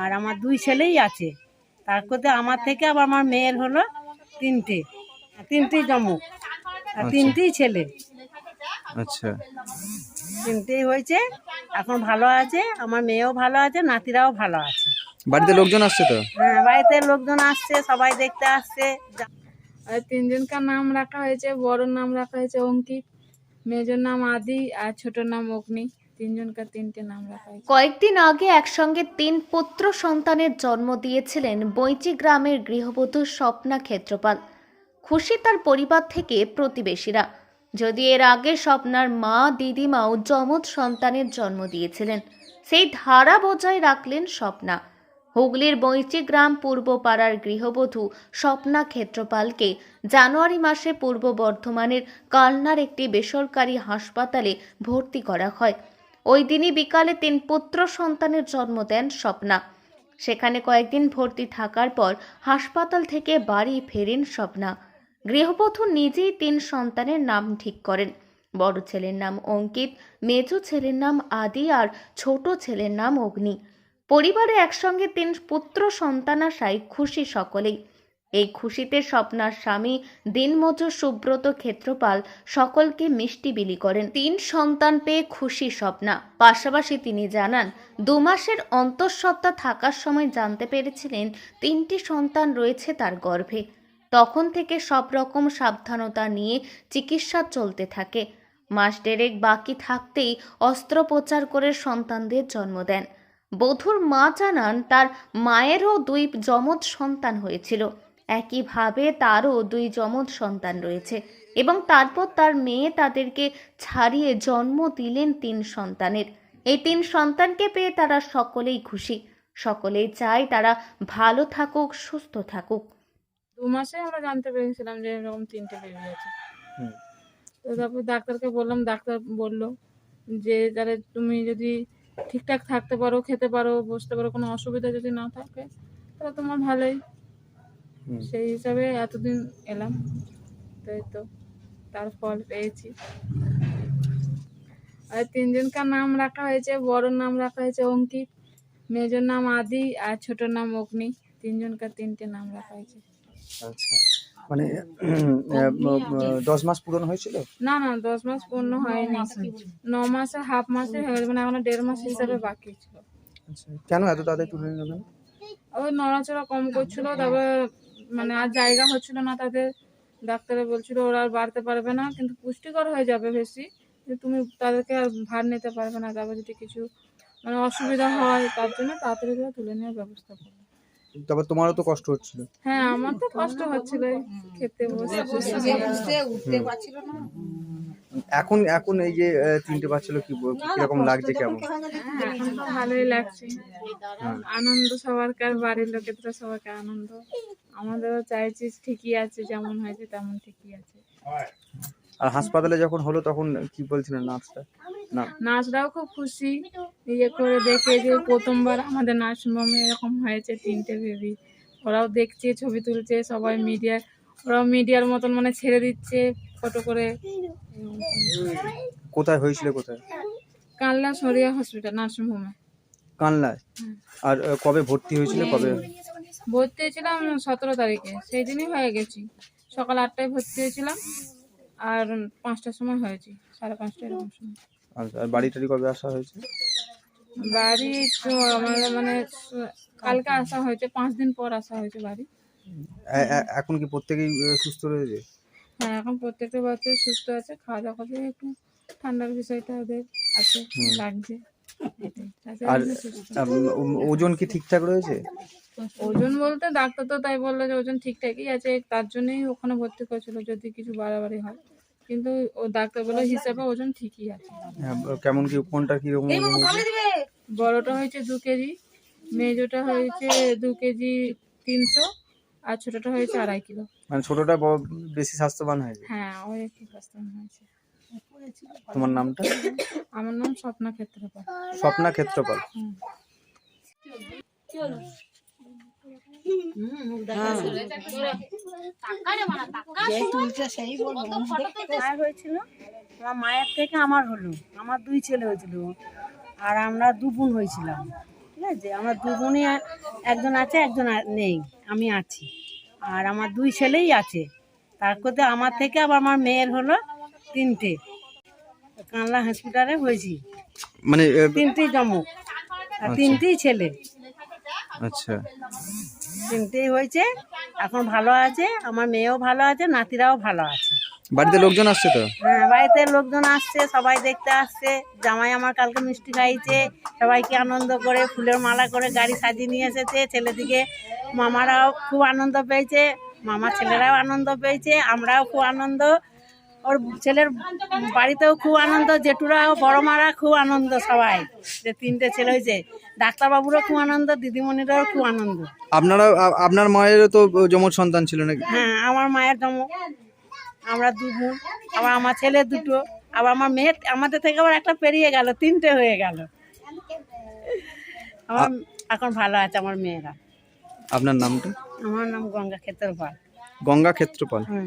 আর আমার দুই ছেলেই আছে। তার মধ্যে আমার থেকে আবার আমার মেয়ের হলো তিনটে। তিনটেই জমক। আর তিনটেই ছেলে। আচ্ছা। তিনটেই হয়েছে। এখন ভালো আছে। আমার মেয়েও ভালো আছে নাতিরাও ভালো আছে। বাড়িতে লোকজন আসছে তো? হ্যাঁ বাড়িতে লোকজন আসছে সবাই দেখতে আসছে। তিনজনকার নাম রাখা হয়েছে বড়র নাম রাখা হয়েছে অঙ্কিত। মেজর নাম আদি আর ছোটর নাম অগ্নি। তিনজনকার তিনটে নাম রাখা কয়েকদিন আগে একসঙ্গে তিন পুত্র সন্তানের জন্ম দিয়েছিলেন বৈচি গ্রামের গৃহবধূ স্বপ্না ক্ষেত্রপাল। খুশি তার পরিবার থেকে প্রতিবেশীরা। যদি এর আগে স্বপ্নার মা, দিদিমাও যমজ সন্তানের জন্ম দিয়েছিলেন, সেই ধারা বজায় রাখলেন স্বপ্না। হুগলির বৈচি গ্রাম পূর্বপাড়ার গৃহবধূ স্বপ্না ক্ষেত্রপালকে জানুয়ারি মাসে পূর্ব বর্ধমানের কালনার একটি বেসরকারি হাসপাতালে ভর্তি করা হয়। ওই দিনই বিকালে তিন পুত্র সন্তানের জন্ম দেন স্বপ্না। সেখানে কয়েকদিন ভর্তি থাকার পর হাসপাতাল থেকে বাড়ি ফেরেন স্বপ্না। গৃহবধূ নিজেই তিন সন্তানের নাম ঠিক করেন। বড় ছেলের নাম অঙ্কিত, মেজো ছেলের নাম আদি আর ছোট ছেলের নাম অগ্নি। পরিবারে একসঙ্গে তিন পুত্র সন্তান আসায় খুশি সকলেই। এই খুশিতে স্বপ্নার স্বামী দিনমজুর সুব্রত ক্ষেত্রপাল সকলকে মিষ্টি বিলি করেন। তিন সন্তান পেয়ে খুশি স্বপ্না। পাশাপাশি তিনি জানান, দু মাসের অন্তঃসত্ত্বা থাকার সময় জানতে পেরেছিলেন তিনটি সন্তান রয়েছে তার গর্ভে। তখন থেকে সব রকম সাবধানতা নিয়ে চিকিৎসা চলতে থাকে। মাস ডেরেক বাকি থাকতেই অস্ত্রোপচার করে সন্তানদের জন্ম দেন। বধূর মা জানান, তার মায়েরও দুই যমজ সন্তান হয়েছিল। একইভাবে তারও দুই যমজ সন্তান রয়েছে এবং তারপর তার মেয়ে তাদেরকে ছাড়িয়ে জন্ম দিলেন তিন সন্তানের এই তিন সন্তানকে পেয়ে তারা সকলেই খুশি সকলেই চায় তারা ভালো থাকুক সুস্থ থাকুক দু মাসে আমরা জানতে পেরেছিলাম যে এরকম তিনটে বেবি আছে হুম। তো তারপর ডাক্তারকে বললাম ডাক্তার বলল যে তাহলে তুমি যদি ঠিকঠাক থাকতে পারো খেতে পারো বসতে পারো কোনো অসুবিধা যদি না থাকে তাহলে তোমার ভালোই। সেই হিসাবে এতদিন এলাম তাই তো তার ফল পেয়েছি। আর তিনজনকার নাম রাখা হয়েছে বড় নাম রাখা হয়েছে অঙ্কিত মেজর নাম আদি আর ছোটর নাম অগ্নি। তিনজনকার তিনটে নাম রাখা হয়েছে। আচ্ছা। মানে দশ মাস পূরণ হয়েছিল? না না দশ মাস পূর্ণ হয়নি। ন মাসে হাফ মাসে হয়ে মানে এখনও দেড় মাস হিসাবে বাকি ছিল। আচ্ছা। কেন এত তাড়াতাড়ি তুলে নিল কেন? ওই নড়াচড়া কম করছিল তারপরে মানে আর জায়গা হচ্ছিল না তাদের। ডাক্তারে বলছিল ওরা আর বাড়তে পারবে না। কিন্তু পুষ্টিকর হয়ে যাবে বেশি। যে তুমি তাদেরকে আর ভার নিতে পারবে না তারপর যদি কিছু মানে অসুবিধা হয় তার জন্য তাড়াতাড়ি করে তুলে নেওয়ার ব্যবস্থা করবে। তারপর তোমারও তো কষ্ট হচ্ছিল। হ্যাঁ আমার তো কষ্ট হচ্ছিল খেতে বসে। এখন এখন এই যে তিনটে বাচ্চা কি কীরকম লাগছে কেমন? হ্যাঁ, ভালোই লাগছে। আনন্দ সবারকার বাড়ির লোকেদের সবাইকে আনন্দ। আমাদেরও চাইছি ঠিকই আছে যেমন হয়েছে তেমন ঠিকই আছে। আর হাসপাতালে যখন হলো তখন কি বলছিলেন নার্সটা নার্সরাও খুব খুশি ইয়ে করে দেখে যে প্রথমবার আমাদের নার্সিংহোমে এরকম হয়েছে তিনটে বেবি ওরাও দেখছে ছবি তুলছে সবাই মিডিয়া ওরাও মিডিয়ার মতন মানে ছেড়ে দিচ্ছে ফটো করে। কোথায় হয়েছিল কোথায়? কানলা সরিয়া হসপিটাল নার্সিংহোমে। কানলায় আর কবে ভর্তি হয়েছিল? কবে? ভর্তি হয়েছিলাম সতেরো তারিখে সেই দিনই হয়ে গেছি। সকাল আটটায় ভর্তি হয়েছিলাম আর পাঁচটার সময় হয়েছি সাড়ে পাঁচটা এরকম সময়। আর বাড়ি টাড়ি কবে আসা হয়েছে? বাড়ি তো মানে কালকে আসা হয়েছে পাঁচ দিন পর আসা হয়েছে বাড়ি। এখন কি প্রত্যেকেই সুস্থ রয়েছে? হ্যাঁ এখন প্রত্যেকটা বাচ্চা সুস্থ আছে খাওয়া দাওয়া করছে একটু ঠান্ডার বিষয়টা ওদের আছে লাগছে। আর ওজন কি ঠিকঠাক রয়েছে? ওজন বলতে ডাক্তার তো তাই বলল যে ওজন ঠিকঠাকই আছে তার জন্যই ওখানে ভর্তি করেছিল যদি কিছু বাড়াবাড়ি হয়। কিন্তু ও ডাক্তার বলল হিসাবে ওজন ঠিকই আছে। হ্যাঁ, কেমন কি কোনটা ওজন হয়েছে? বড়টা হয়েছে দু কেজি মেজোটা হয়েছে দু কেজি তিনশো আর ছোটটা হয়েছে আড়াই কিলো। মানে ছোটটা বেশি স্বাস্থ্যবান হয়েছে হ্যাঁ ওই একটু কষ্ট হয়েছে। তোমার নামটা? আমার নাম স্বপ্না ক্ষেত্রপাল স্বপ্না ক্ষেত্রপাল মায়ের হয়েছিল? আমার মায়ের থেকে আমার হলো। আমার দুই ছেলে হয়েছিল। আর আমরা দু বোন হয়েছিলাম। ঠিক আছে? আমার দু বোনই একজন আছে একজন নেই। আমি আছি। আর আমার দুই ছেলেই আছে। তার মধ্যে আমার থেকে আবার আমার মেয়ের হলো তিনটে। কানলা হসপিটালে হয়েছি। মানে তিনটেই জমক। আর তিনটেই ছেলে। আচ্ছা। তিনটেই হয়েছে এখন ভালো আছে আমার মেয়েও ভালো আছে নাতিরাও ভালো আছে। বাড়িতে লোকজন আসছে তো? হ্যাঁ বাড়িতে লোকজন আসছে সবাই দেখতে আসছে জামাই আমার কালকে মিষ্টি খাইছে সবাইকে আনন্দ করে ফুলের মালা করে গাড়ি সাজিয়ে নিয়ে এসেছে ছেলেদিকে মামারাও খুব আনন্দ পেয়েছে মামা ছেলেরাও আনন্দ পেয়েছে আমরাও খুব আনন্দ ওর ছেলের বাড়িতেও খুব আনন্দ জেঠুরাও বড় মারা খুব আনন্দ সবাই। যে তিনটে ছেলে হয়েছে। ডাক্তারবাবুরও খুব আনন্দ দিদিমণিরাও খুব আনন্দ। আপনারা আপনার মায়েরও তো জমজ সন্তান ছিল নাকি? হ্যাঁ আমার মায়ের জন্ম আমরা দু বোন আবার আমার ছেলে দুটো আবার আমার মেয়ে আমাদের থেকে আবার একটা পেরিয়ে গেল তিনটে হয়ে গেল। আমার এখন ভালো আছে আমার মেয়েরা। আপনার নামটা? আমার নাম গঙ্গা ক্ষেত্রপাল গঙ্গা ক্ষেত্রপাল হুম।